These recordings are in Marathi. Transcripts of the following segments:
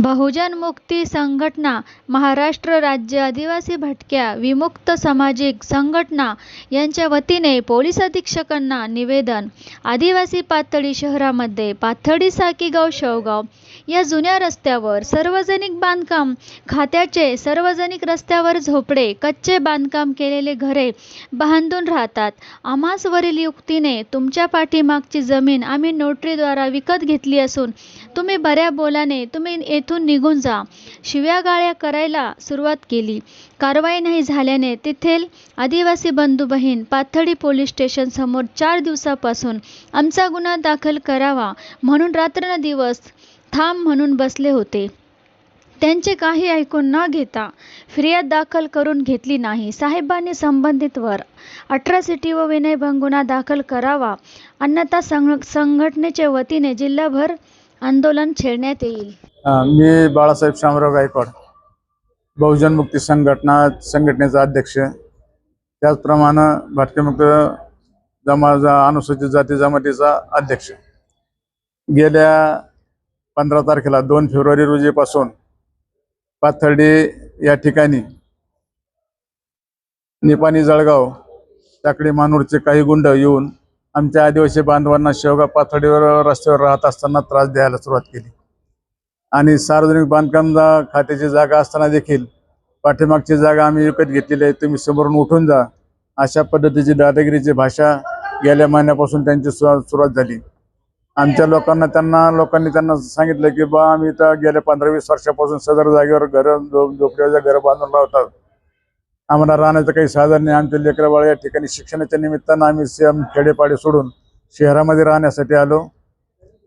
बहुजन मुक्ती संघटना महाराष्ट्र राज्य आदिवासी भटक्या विमुक्त सामाजिक संघटना यांच्या वतीने पोलीस अधीक्षकांना निवेदन. आदिवासी पातळी शहरामध्ये पाथर्डी साकीगाव शेवगाव या जुन्या रस्त्यावर सार्वजनिक बांधकाम खात्याचे सार्वजनिक रस्त्यावर झोपडे कच्चे बांधकाम केलेले घरे बांधून राहतात. आम्हास वरील युक्तीने तुमच्या पाठीमागची जमीन आम्ही नोटरीद्वारा विकत घेतली असून तुम्ही बऱ्या बोलाने तुम्ही येथून निघून जा. शिव्यागाळ्या करायला सुरुवात केली. कारवाई नाही झाल्याने तेथील आदिवासी बंधू बहीण पाथडी पोलीस स्टेशन समोर चार दिवसापासून आमचा गुन्हा दाखल करावा म्हणून रात्रंदिवस थांब म्हणून बसले होते. त्यांचे काही ऐकून न घेता फिर्याद दाखल करून घेतली नाही. साहेबांनी संबंधितवर अट्रॉसिटी व विनयभंग गुन्हा दाखल करावा अन्यथा संघ संघटनेच्या वतीने जिल्हाभर आंदोलन छेडण्यात येईल. मी बाळासाहेब शामराव गायकवाड बहुजन मुक्ती संघटना संघटनेचा अध्यक्ष. त्याचप्रमाणे भटकेमुक्त जमा अनुसूचित जाती जमातीचा अध्यक्ष. गेल्या पंधरा तारखेला दोन फेब्रुवारी रोजीपासून पाथर्डी या ठिकाणी निपाणी जळगाव टाकडी मानूरचे काही गुंड येऊन आमच्या आदिवासी बांधवांना शेवगा पातळीवर रस्त्यावर राहत असताना त्रास द्यायला सुरुवात केली. आणि सार्वजनिक बांधकाम खात्याची जागा असताना देखील पाठीमागची जागा आम्ही विकत घेतलेली आहे. तुम्ही समोरून उठून जा. अशा पद्धतीची दादागिरीची भाषा गेल्या महिन्यापासून त्यांची सुरुवात झाली. आमच्या लोकांना त्यांना लोकांनी त्यांना सांगितलं की बा आम्ही तर गेल्या पंधरा वीस वर्षापासून सदर जागेवर घरं झोपड्याच्या घरं बांधून राहतात आम्हाला राहण्याचं काही साधन नाही. आमच्या लेकरबाळ या ठिकाणी शिक्षणाच्या निमित्तानं आम्ही सेम खेडेपाडे सोडून शहरामध्ये राहण्यासाठी आलो.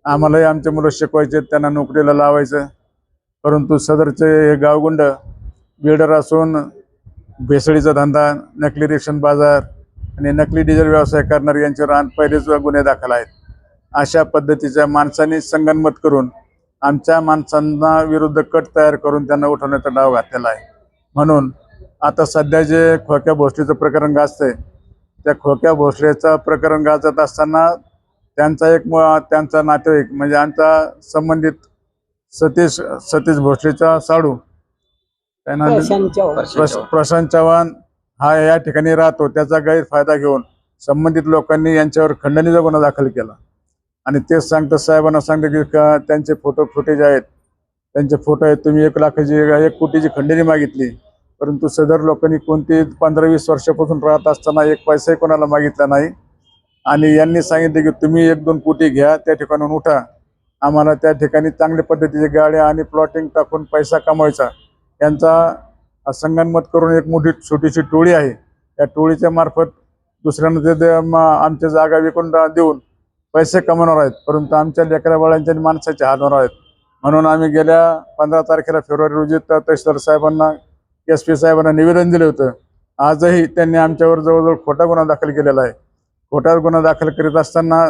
आम्हालाही आमचे मुलं शिकवायचे त्यांना नोकरीला लावायचं. परंतु सदरचे हे गावगुंड बिल्डर असून भेसळीचा धंदा नकली रेशन बाजार आणि नकली डिझेल व्यवसाय करणारे यांच्यावर आन- पहिलेच गुन्हे दाखल आहेत. अशा पद्धतीच्या माणसांनी संगनमत करून आमच्या माणसांना विरुद्ध कट तयार करून त्यांना उठवण्याचा डाव घातलेला आहे. म्हणून आता सध्या जे खोक्या भोसडीचं प्रकरण गाजतंय त्या खोक्या भोसड्याचं प्रकरण गाजत असताना त्यांचा एक त्यांचा नातेवाईक म्हणजे आमचा संबंधित सतीश सतीश भोसलेचा साडू प्रशांत चव्हाण. हा या ठिकाणी राहतो. त्याचा गैरफायदा घेऊन संबंधित लोकांनी यांच्यावर खंडणीचा गुन्हा दाखल केला. आणि तेच सांगतं साहेबांना सांगतं की का त्यांचे फोटो फुटेज आहेत. त्यांचे फोटो आहेत. तुम्ही एक लाखाची एक कोटीची खंडणी मागितली. परंतु सदर लोकांनी कोणती पंधरा वीस वर्षापासून राहत असताना एक पैसाही कोणाला मागितला नाही. आणि यांनी सांगितले की तुम्ही एक दोन कोटी घ्या त्या ठिकाणून उठा. आम्हाला त्या ठिकाणी चांगल्या पद्धतीचे गाड्या आणि प्लॉटिंग टाकून पैसा कमवायचा. यांचा संगनमत करून एक मोठी छोटीशी टोळी आहे. त्या टोळीच्या मार्फत दुसऱ्यांना ते दे- आमच्या जागा विकून देऊन पैसे कमावणार आहेत. परंतु आमच्या लेकरा बाळांच्या आणि माणसाचे हात होणार आहेत. म्हणून आम्ही गेल्या पंधरा तारखेला फेब्रुवारी रोजी तहसीलदार साहेबांना एस पी साहेबांना निवेदन दिलं होतं. आजही त्यांनी आमच्यावर जवळजवळ खोटा गुन्हा दाखल केलेला आहे. खोटा गुन्हा दाखल करीत असताना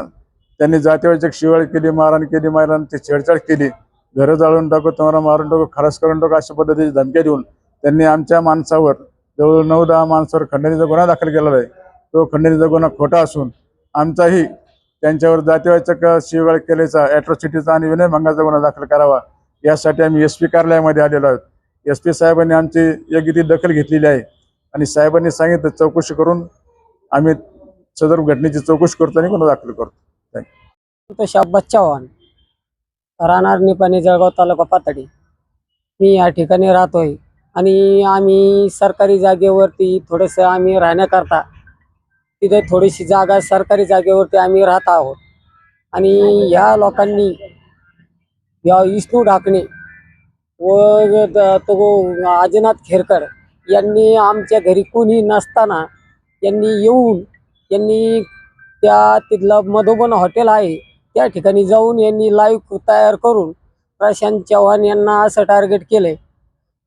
त्यांनी जातीवाचक शिवाळ केली मारहाण केली महिलांची छेडछाड केली. घरं जाळून टाकू तुम्हाला मारून टाकू खलास करून टाकू अशा पद्धतीची धमक्या देऊन त्यांनी आमच्या माणसावर जवळ नऊ दहा माणसावर खंडणीचा गुन्हा दाखल केलेला आहे. तो खंडणीचा गुन्हा खोटा असून आमचाही त्यांच्यावर जातीवाचक शिवाळ केल्याचा ॲट्रॉसिटीचा आणि विनयभंगाचा गुन्हा दाखल करावा यासाठी आम्ही एस पी कार्यालयामध्ये आलेलो आहोत. एस पी साहेबांनी आमची योग्य ती दखल घेतलेली आहे. आणि साहेबांनी सांगितलं चौकशी करून आम्ही सदर घटनेची चौकशी करतो आणि गुन्हा दाखल करतो. थँक्यू शाब्बास चव्हाण राहणार निपाणी जळगाव तालुका पातळी. मी या ठिकाणी राहतोय. आणि आम्ही सरकारी जागेवरती थोडंसं आम्ही राहण्याकरता तिथे थोडीशी जागा सरकारी जागेवरती आम्ही राहत आहोत. आणि ह्या लोकांनी या विष्णू ढाकणे व तो आजीनाथ खेरकर यांनी आमच्या घरी कोणी नसताना यांनी येऊन यांनी त्या तिथलं मधोबन हॉटेल आहे त्या ठिकाणी जाऊन यांनी लाईव्ह तयार करून प्रशांत चव्हाण यांना असं टार्गेट केलंय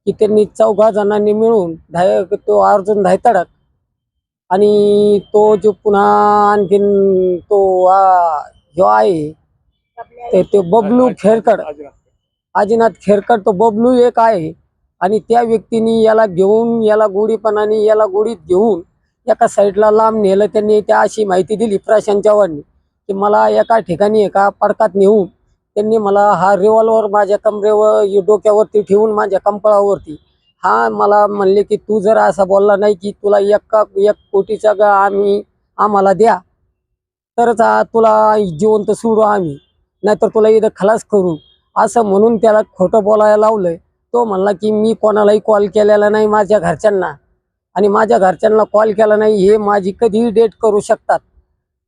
की त्यांनी चौघा जणांनी मिळून धाय तो अर्जुन धायतडक आणि तो जो पुन्हा आणखीन तो आ, जो आहे ते ते बबलू खेरकर. आजीनाथ खेरकर तो बबलू एक आहे. आणि त्या व्यक्तीने याला घेऊन याला गोडीपणाने याला गोडीत घेऊन एका साईडला लांब नेलं. त्यांनी त्या अशी माहिती दिली प्रशांत चव्हाणनी की मला एका ठिकाणी एका पडकात नेऊन त्यांनी मला हा रिव्हॉल्वर माझ्या कमरेवर डोक्यावरती ठेवून माझ्या कंपळावरती. हा मला म्हणले की तू जर असा बोलला नाही की तुला एका एक कोटीचा ग आम्ही आम्हाला द्या. तरच तुला जिवंत सोडू आम्ही. नाहीतर तुला इथं खलास करू. असं म्हणून त्याला खोटं बोलायला लावलंय. तो म्हणला की मी कोणालाही कॉल केलेला नाही माझ्या घरच्यांना. आणि माझ्या घरच्यांना कॉल केला नाही हे माझी कधीही डेट करू शकतात.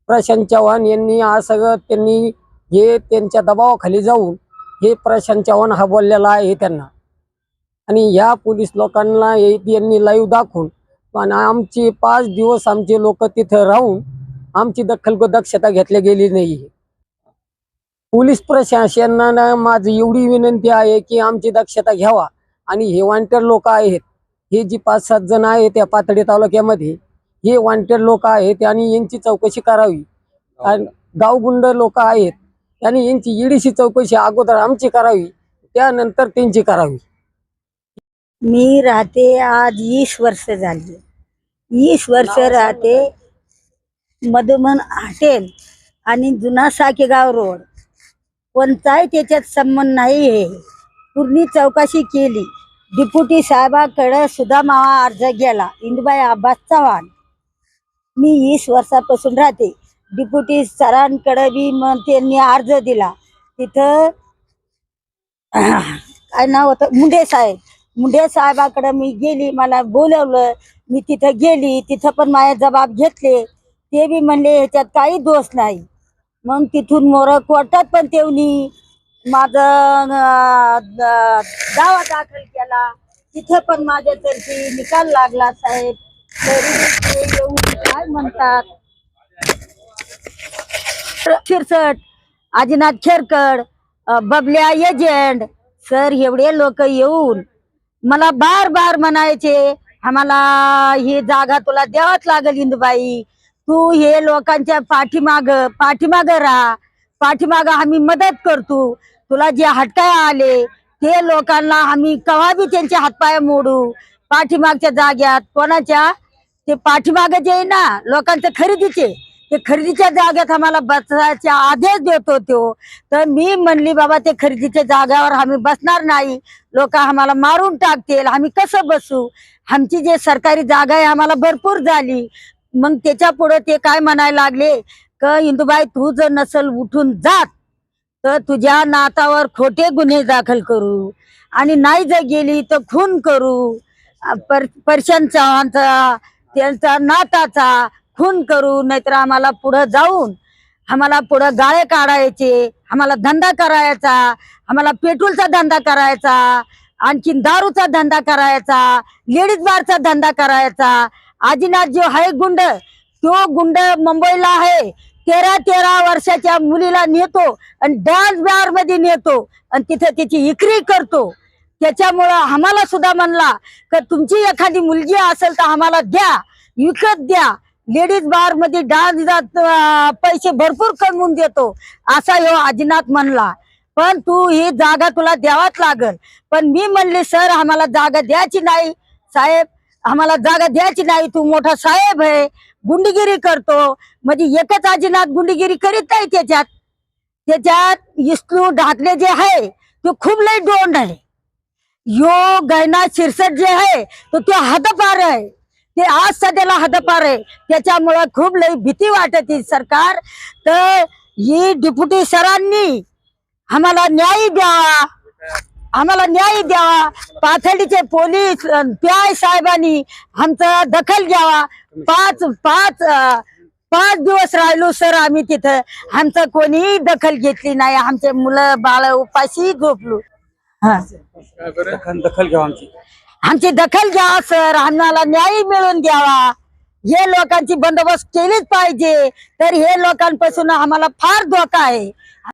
प्रशांत चव्हाण यांनी असं त्यांनी हे त्यांच्या दबावाखाली जाऊन हे प्रशांत चव्हाण हा बोललेला आहे त्यांना. आणि ह्या पोलीस लोकांना हे यांनी लाईव्ह दाखवून आणि आमची पाच दिवस आमचे लोक तिथं राहून आमची दखल दक्षता घेतली गेली नाही पोलीस प्रशासनानं माझी एवढी विनंती आहे की आमची दक्षता घ्यावा. आणि हे वॉन्टेड लोक आहेत. हे जी पाच सात जण आहेत त्या पातळी तालुक्यामध्ये हे वॉन्टेड लोक आहेत आणि यांची चौकशी करावी. आणि गावगुंड लोक आहेत आणि यांची ईडीशी चौकशी अगोदर आमची करावी त्यानंतर त्यांची करावी. मी राहते आज वीस वर्ष झाली. वीस वर्ष राहते मधुमन हॉटेल आणि जुना साकेगाव रोड. कोणताही त्याच्यात संबंध नाही आहे पूर्ण चौकशी केली. डिप्युटी साहेबाकडे सुद्धा मावा अर्ज गेला. इंदुबाई अब्बास चव्हाण. मी वीस वर्षापासून राहते. डिप्युटी सरांकडे बी मग त्यांनी अर्ज दिला. तिथं काय नाव होतं? मुंडे साहेब. मुंडे साहेबाकडे मी गेली. मला बोलवलं. मी तिथं गेली. तिथं पण माझे जबाब घेतले. ते बी म्हणले ह्याच्यात काही दोष नाही. मग तिथून मोर कोर्टात पण तेवनी माझं दावा दाखल केला. तिथं पण माझ्यातर्फे निकाल लागला साहेब. तरी येऊन काय म्हणतात? शिरसट आजीनाथ खेरकड बबल्या एजंट. सर एवढे लोक येऊन मला बार बार म्हणायचे आम्हाला ही जागा तुला द्यावाच लागेल इंदुबाई. तू हे लोकांच्या पाठीमाग पाठीमाग राहा. पाठीमाग आम्ही मदत करतो. तुला जे हटकाय आले ते लोकांना आम्ही कवा बी त्यांचे हातपाय मोडू. पाठीमागच्या जाग्यात कोणाच्या? ते पाठीमाग जे आहे ना. लोकांचं खरेदीचे ते खरेदीच्या जाग्यात आम्हाला बसायचे आदेश देतो तो. तर मी म्हणली बाबा ते खरेदीच्या जाग्यावर आम्ही बसणार नाही. लोक आम्हाला मारून टाकतील. आम्ही कसं बसू? आमची जे सरकारी जागा आहे आम्हाला भरपूर झाली. मग त्याच्या पुढे ते काय म्हणायला लागले? क इंदुबाई तू जर नसल उठून जात तर तुझ्या नातावर खोटे गुन्हे दाखल करू. आणि नाही जर गेली तर खून करू. पर परशन चव्हाणचा त्यांचा नाताचा खून करू नाहीतर आम्हाला पुढं जाऊन आम्हाला पुढं गाळे काढायचे आम्हाला धंदा करायचा आम्हाला पेट्रोलचा धंदा करायचा आणखीन दारूचा धंदा करायचा लेडीज बारचा धंदा करायचा आदिनाथ जो आहे गुंड तो गुंड मुंबईला आहे. तेरा तेरा वर्षाच्या मुलीला नेतो आणि डान्स बारमध्ये नेतो आणि तिथे त्याची इकरी करतो. त्याच्यामुळं आम्हाला सुद्धा म्हणला का तुमची एखादी मुलगी असेल तर आम्हाला द्या विकत द्या. लेडीज बारमध्ये डान्स पैसे भरपूर कमवून देतो असा ह्यो आदिनाथ म्हणला. पण तू ही जागा तुला द्यावाच लागल. पण मी म्हणले सर आम्हाला जागा द्यायची नाही. साहेब आम्हाला जागा द्यायची नाही तू मोठा साहेब आहे गुंडगिरी करतो. म्हणजे एकच आजीनाथ गुंडगिरी करीत नाही त्याच्यात. त्याच्यात इस्लू ढाकले जे आहे तो खूप लय डोंड आहे. यो गैना शिरसट जे आहे तो तो हदपार आहे. ते आज सध्याला हदपार आहे. त्याच्यामुळं खूप लई भीती वाटत सरकार. तर ही डिप्युटी सरांनी आम्हाला न्याय द्यावा आम्हाला न्याय द्यावा. पाथर्डीचे पोलीस पीआय साहेबांनी आमचा दखल घ्यावा. पाच पाच पाच दिवस राहिलो सर आम्ही तिथं. आमचं कोणीही दखल घेतली नाही. आमचे मुलं बाळ उपाशी झोपलो. हा. दखल घ्यावा आमची. आमची दखल घ्या सर. आम्हाला न्याय मिळून द्यावा. हे लोकांची बंदोबस्त केलीच पाहिजे. तर हे लोकांपासून आम्हाला फार धोका आहे.